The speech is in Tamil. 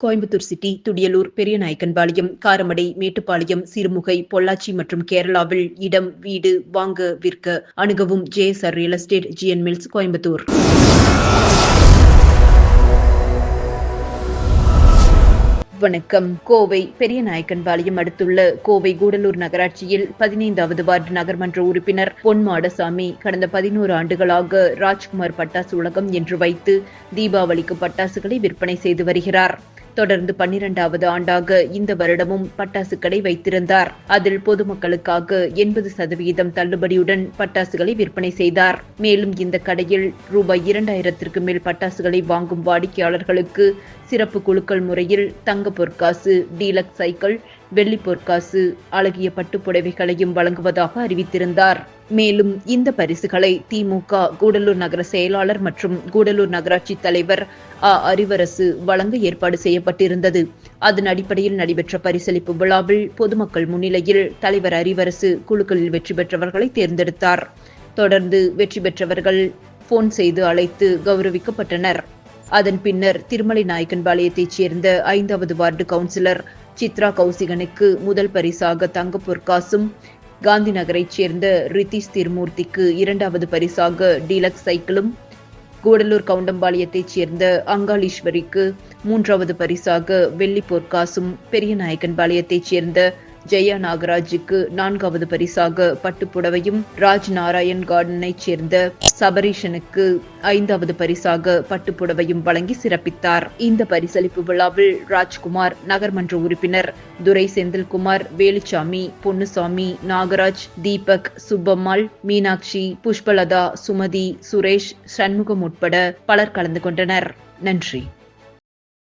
கோயம்புத்தூர் சிட்டி துடியலூர் பெரியநாயக்கன்பாளையம் காரமடை மேட்டுப்பாளையம் சிறுமுகை பொள்ளாச்சி மற்றும் கேரளாவில் இடம் வீடு வாங்க விற்க அணுகவும் JSR real estate GN mills Coimbatore. வணக்கம். கோவை பெரியநாயக்கன்பாளையம் அடுத்துள்ள கோவை கூடலூர் நகராட்சியில் பதினைந்தாவது வார்டு நகர்மன்ற உறுப்பினர் பொன் மாடசாமி கடந்த பதினோரு ஆண்டுகளாக ராஜ்குமார் பட்டாசு உலகம் என்று வைத்து தீபாவளிக்கு பட்டாசுகளை விற்பனை செய்து வருகிறார். தொடர்ந்து பன்னிரண்டாவது ஆண்டாக இந்த வருடமும் பட்டாசு கடை வைத்திருந்தார். அதில் பொதுமக்களுக்காக எண்பது சதவிகிதம் தள்ளுபடியுடன் பட்டாசுகளை விற்பனை செய்தார். மேலும் இந்த கடையில் ரூபாய் இரண்டாயிரத்திற்கு மேல் பட்டாசுகளை வாங்கும் வாடிக்கையாளர்களுக்கு சிறப்பு குழுக்கள் முறையில் தங்க பொற்காசு டீலக்ஸ் சைக்கிள் வெள்ளி பொற்காசு அழகிய பட்டுப்புடவைகளையும் வழங்குவதாக அறிவித்திருந்தார். மேலும் இந்த பரிசுகளை திமுக கூடலூர் நகர செயலாளர் மற்றும் கூடலூர் நகராட்சி தலைவர் அ. அறிவரசு வழங்க ஏற்பாடு செய்யப்பட்டிருந்தது. அதன் அடிப்படையில் நடைபெற்ற பரிசளிப்பு விழாவில் பொதுமக்கள் முன்னிலையில் தலைவர் அறிவரசு குழுக்களில் வெற்றி பெற்றவர்களை தேர்ந்தெடுத்தார். தொடர்ந்து வெற்றி பெற்றவர்கள் போன் செய்து அழைத்து கௌரவிக்கப்பட்டனர். அதன் பின்னர் திருமலை நாயக்கன்பாளையத்தைச் சேர்ந்த ஐந்தாவது வார்டு கவுன்சிலர் சித்ரா கௌசிகனுக்கு முதல் பரிசாக தங்க பொற்காசும் காந்தி நகரைச் சேர்ந்த ரித்திஷ் திருமூர்த்திக்கு இரண்டாவது பரிசாக டீலக்ஸ் சைக்கிளும் கூடலூர் கவுண்டம்பாளையத்தைச் சேர்ந்த அங்காளீஸ்வரிக்கு மூன்றாவது பரிசாக வெள்ளி பொற்காசும் பெரியநாயக்கன்பாளையத்தைச் சேர்ந்த ஜெயா நாகராஜுக்கு நான்காவது பரிசாக பட்டுப்புடவையும் ராஜ் நாராயண் கார்டனைச் சேர்ந்த சபரீஷனுக்கு ஐந்தாவது பரிசாக பட்டுப்புடவையும் வழங்கி சிறப்பித்தார். இந்த பரிசளிப்பு விழாவில் ராஜ்குமார் நகர்மன்ற உறுப்பினர் துரை செந்தில்குமார் வேலுச்சாமி பொன்னுசாமி நாகராஜ் தீபக் சுப்பம்மாள் மீனாட்சி புஷ்பலதா சுமதி சுரேஷ் சண்முகம் உட்பட பலர் கலந்து கொண்டனர். நன்றி.